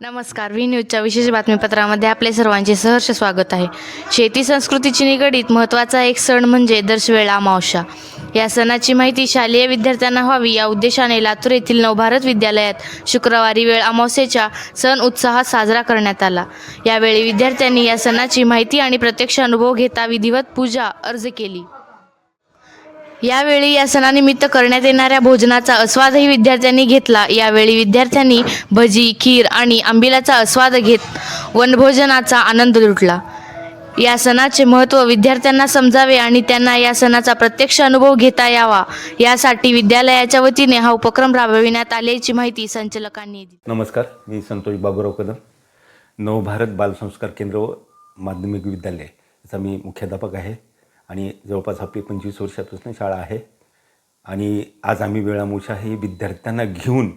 नमस्कार व्ही न्यूजच्या विशेष बातमीपत्रामध्ये आपले सर्वांचे सहर्ष स्वागत आहे. शेती संस्कृतीची निगडीत महत्त्वाचा एक सण म्हणजे दर्शवेळा अमावस्या. या सणाची माहिती शालेय विद्यार्थ्यांना व्हावी या उद्देशाने लातूर येथील नवभारत विद्यालयात शुक्रवारी वेळ अमावस्येच्या सण उत्साहात साजरा करण्यात आला. यावेळी विद्यार्थ्यांनी या सणाची माहिती आणि प्रत्यक्ष अनुभव घेता विधिवत पूजा अर्ज केली. यावेळी या सणानिमित्त करण्यात येणाऱ्या भोजनाचा आस्वादही विद्यार्थ्यांनी घेतला. यावेळी विद्यार्थ्यांनी भजी खीर आणि आंबिलाचा आस्वाद घेत वनभोजनाचा आनंद लुटला. या सणाचे महत्त्व विद्यार्थ्यांना समजावे आणि त्यांना या सणाचा प्रत्यक्ष अनुभव घेता यावा. यासाठी विद्यालयाच्या वतीने हा उपक्रम राबविण्यात आल्याची माहिती संचालकांनी दिली. नमस्कार मी संतोष बाबूराव कदम. नवभारत बालसंस्कार केंद्र व माध्यमिक विद्यालय याचा मी मुख्याध्यापक आहे. आणि जवळपास आपली पंचवीस वर्षापासून शाळा आहे. आणि आज आम्ही वेळामुशा ही विद्यार्थ्यांना घेऊन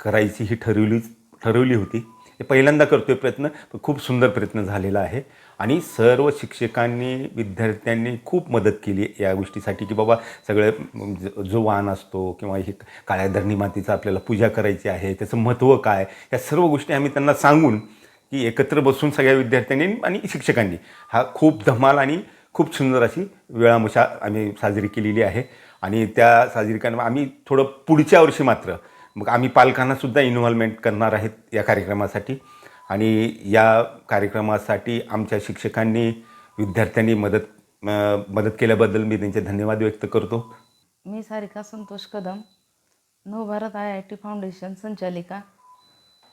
करायची ही ठरवलीच ठरवली होती. हे पहिल्यांदा करतोय प्रयत्न पण खूप सुंदर प्रयत्न झालेला आहे. आणि सर्व शिक्षकांनी विद्यार्थ्यांनी खूप मदत केली या गोष्टीसाठी की बाबा सगळं जो वाण असतो किंवा ही काळ्या धरणी मातीचा आपल्याला पूजा करायची आहे त्याचं महत्त्व काय या सर्व गोष्टी आम्ही त्यांना सांगून की एकत्र बसून सगळ्या विद्यार्थ्यांनी आणि शिक्षकांनी. हा खूप धमाल आणि खूप सुंदर अशी वेळामुशा आम्ही साजरी केलेली आहे. आणि त्या साजरी करण्या आम्ही थोडं पुढच्या वर्षी मात्र मग आम्ही पालकांनासुद्धा इन्व्हॉल्वमेंट करणार आहेत या कार्यक्रमासाठी. आणि या कार्यक्रमासाठी आमच्या शिक्षकांनी विद्यार्थ्यांनी मदत मदत केल्याबद्दल मी त्यांचे धन्यवाद व्यक्त करतो. मी Sarika Santosh Kadam Navbharat I I T foundation संचालिका.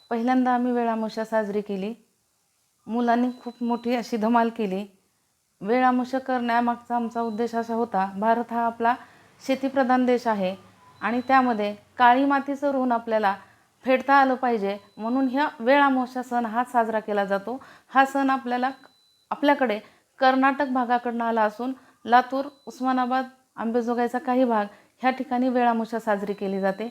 पहिल्यांदा आम्ही वेळामुशा साजरी केली. मुलांनी खूप मोठी अशी धमाल केली. वेळामुशा करण्यामागचा आमचा उद्देश असा होता भारत हा आपला शेतीप्रधान देश आहे आणि त्यामध्ये काळी मातीचं ऋण आपल्याला फेडता आलं पाहिजे म्हणून ह्या वेळामोशा सण हा साजरा केला जातो. हा सण आपल्याला आपल्याकडे कर्नाटक भागाकडनं आला असून लातूर उस्मानाबाद आंबेजोगाईचा काही भाग ह्या ठिकाणी वेळामोशा साजरी केली जाते.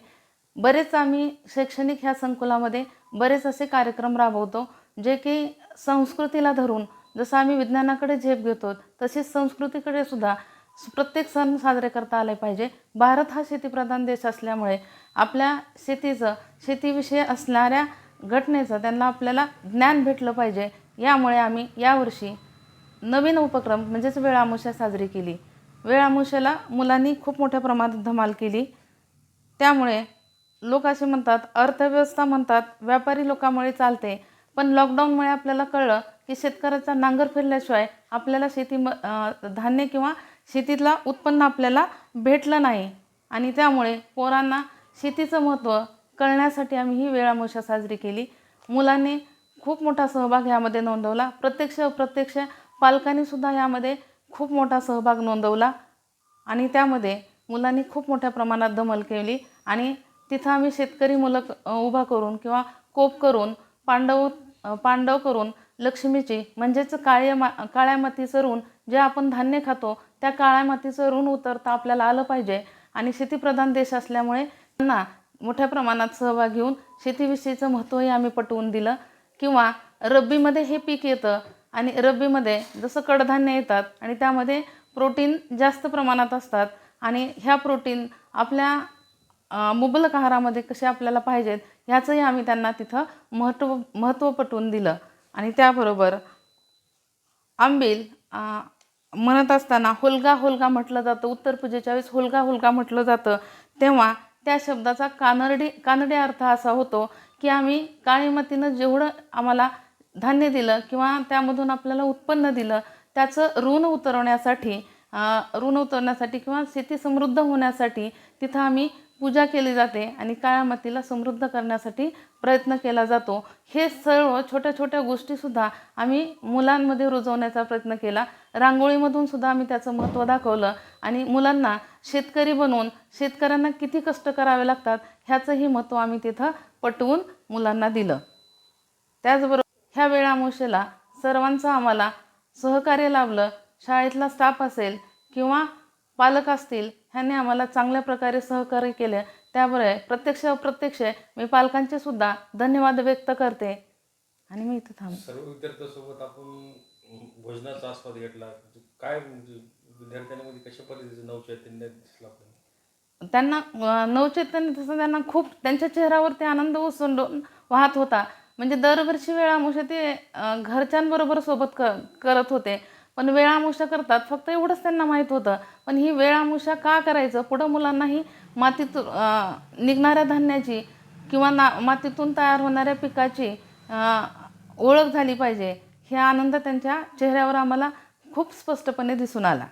बरेच आम्ही शैक्षणिक ह्या संकुलामध्ये बरेच असे कार्यक्रम राबवतो जे की संस्कृतीला धरून जसं आम्ही विज्ञानाकडे झेप घेतो तसेच संस्कृतीकडे सुद्धा प्रत्येक सण साजरे करता आले पाहिजे. भारत हा शेतीप्रधान देश असल्यामुळे आपल्या शेतीचं शेतीविषयी असणाऱ्या घटनेचं त्यांना आपल्याला ज्ञान भेटलं पाहिजे. यामुळे आम्ही यावर्षी नवीन उपक्रम म्हणजेच वेळामुशा साजरी केली. वेळामुशाला मुलांनी खूप मोठ्या प्रमाणात धमाल केली. त्यामुळे लोक असे म्हणतात अर्थव्यवस्था म्हणतात व्यापारी लोकांमुळे चालते. पण लॉकडाऊनमुळे आपल्याला कळलं की शेतकऱ्याचा नांगर फिरल्याशिवाय आपल्याला शेती म धान्य किंवा शेतीतला उत्पन्न आपल्याला भेटलं नाही. आणि त्यामुळे पोरांना शेतीचं महत्त्व कळण्यासाठी आम्ही ही वेळामोशा साजरी केली. मुलांनी खूप मोठा सहभाग यामध्ये नोंदवला. प्रत्यक्ष अप्रत्यक्ष पालकांनीसुद्धा यामध्ये खूप मोठा सहभाग नोंदवला. आणि त्यामध्ये मुलांनी खूप मोठ्या प्रमाणात दमल केली. आणि तिथं आम्ही शेतकरी मुलं उभा करून किंवा कोप करून पांडव पांडव करून लक्ष्मीची म्हणजेच काळ्या मा काळ्या मातीचं ऋण जे आपण धान्य खातो त्या काळ्या मातीचं ऋण उतरता आपल्याला आलं पाहिजे. आणि शेतीप्रधान देश असल्यामुळे त्यांना मोठ्या प्रमाणात सहभाग घेऊन शेतीविषयीचं महत्त्वही आम्ही पटवून दिलं. किंवा रब्बीमध्ये हे पीक येतं आणि रब्बीमध्ये जसं कडधान्य येतात आणि त्यामध्ये प्रोटीन जास्त प्रमाणात असतात आणि ह्या प्रोटीन आपल्या मुबलक आहारामध्ये कसे आपल्याला पाहिजेत ह्याचंही आम्ही त्यांना तिथं महत्त्व महत्त्व पटवून दिलं. आणि त्याबरोबर आंबील म्हणत असताना होलगा होलगा म्हटलं जातं. उत्तर पूजेच्या वेळेस होलगा होलगा म्हटलं जातं. तेव्हा त्या शब्दाचा कानडी कानडी अर्थ असा होतो की आम्ही काळी मातीनं जेवढं आम्हाला धान्य दिलं किंवा त्यामधून आपल्याला उत्पन्न दिलं त्याचं ऋण उतरवण्यासाठी ऋण उतरवण्यासाठी किंवा शेती समृद्ध होण्यासाठी तिथं आम्ही पूजा केली जाते आणि काळ्या मातीला समृद्ध करण्यासाठी प्रयत्न केला जातो. हे सर्व छोट्या छोट्या गोष्टीसुद्धा आम्ही मुलांमध्ये रुजवण्याचा प्रयत्न केला. रांगोळीमधून सुद्धा आम्ही त्याचं महत्त्व दाखवलं आणि मुलांना शेतकरी बनवून शेतकऱ्यांना किती कष्ट करावे लागतात ह्याचंही महत्त्व आम्ही तिथं पटवून मुलांना दिलं. त्याचबरोबर ह्या वेळामोशेला सर्वांचं आम्हाला सहकार्य लाभलं. शाळेतला स्टाफ असेल किंवा पालक असतील ह्यांनी आम्हाला चांगल्या प्रकारे सहकार्य केले. त्यामुळे प्रत्यक्ष अप्रत्यक्ष मी पालकांचे सुद्धा धन्यवाद व्यक्त करते. आणि मी इथं थांब. सर्व विद्यार्थ्यांसोबत आपण भोजनाचा आस्वाद घेतला. काय म्हणजे विद्यार्थ्यांमध्ये कशा पद्धतीचं नवचैतन्य दिसलं त्यांना नवचैतन्य तसं त्यांना खूप त्यांच्या चेहऱ्यावरती आनंद ओसंडून वाहत होता. म्हणजे दरवर्षी वेळामुशा ते अं, घरच्यांबरोबर सोबत क करत होते. पण वेळामुशा करतात. फक्त एवढंच त्यांना माहीत होतं. पण ही वेळामुशा का करायचं? पुढं मुलांनाही मातीत निघणाऱ्या धान्याची किंवा ना मातीतून तयार होणाऱ्या पिकाची ओळख झाली पाहिजे. हे आनंद त्यांच्या चेहऱ्यावर आम्हाला खूप स्पष्टपणे दिसून आला.